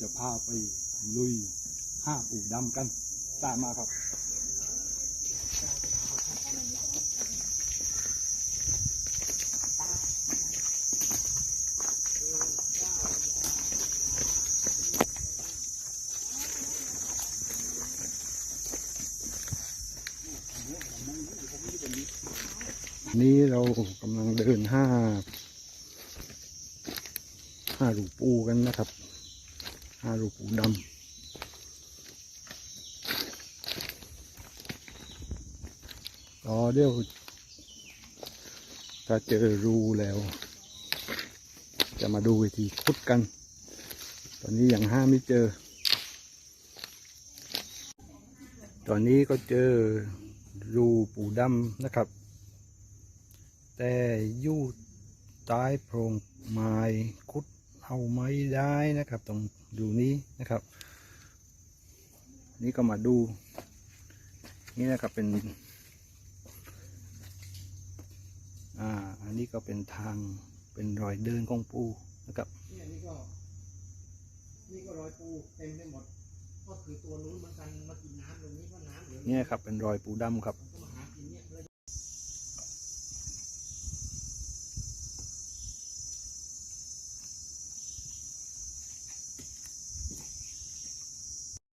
จะพาไปลุยห้าปูดำกัน ตามมาครับ นี้เรากำลังเดินห้าห้ารูปูกันนะครับ ห้ารูปูดำรอเดี๋ยวถ้าเจอรูแล้ว จะมาดูวิธีคุดกัน ตอนนี้ยังห้าไม่เจอ ตอนนี้ก็เจอรูปูดำนะครับ แต่ยู่ใต้โพรงไม้คุด เอาไม่ได้นะครับตรงดูนี้นะครับ นี่ก็มาดู นี่นะครับเป็นอ่าอันนี้ก็เป็นทางเป็นรอยเดินของปูนะครับเนี่ยนี่ก็นี่ก็รอยปูเต็มไปหมดก็คือตัวนู้นเหมือนกันมากินน้ำตรงนี้เพราะน้ำเหลือเนี่ยครับเป็นรอยปูดำครับมันก็มา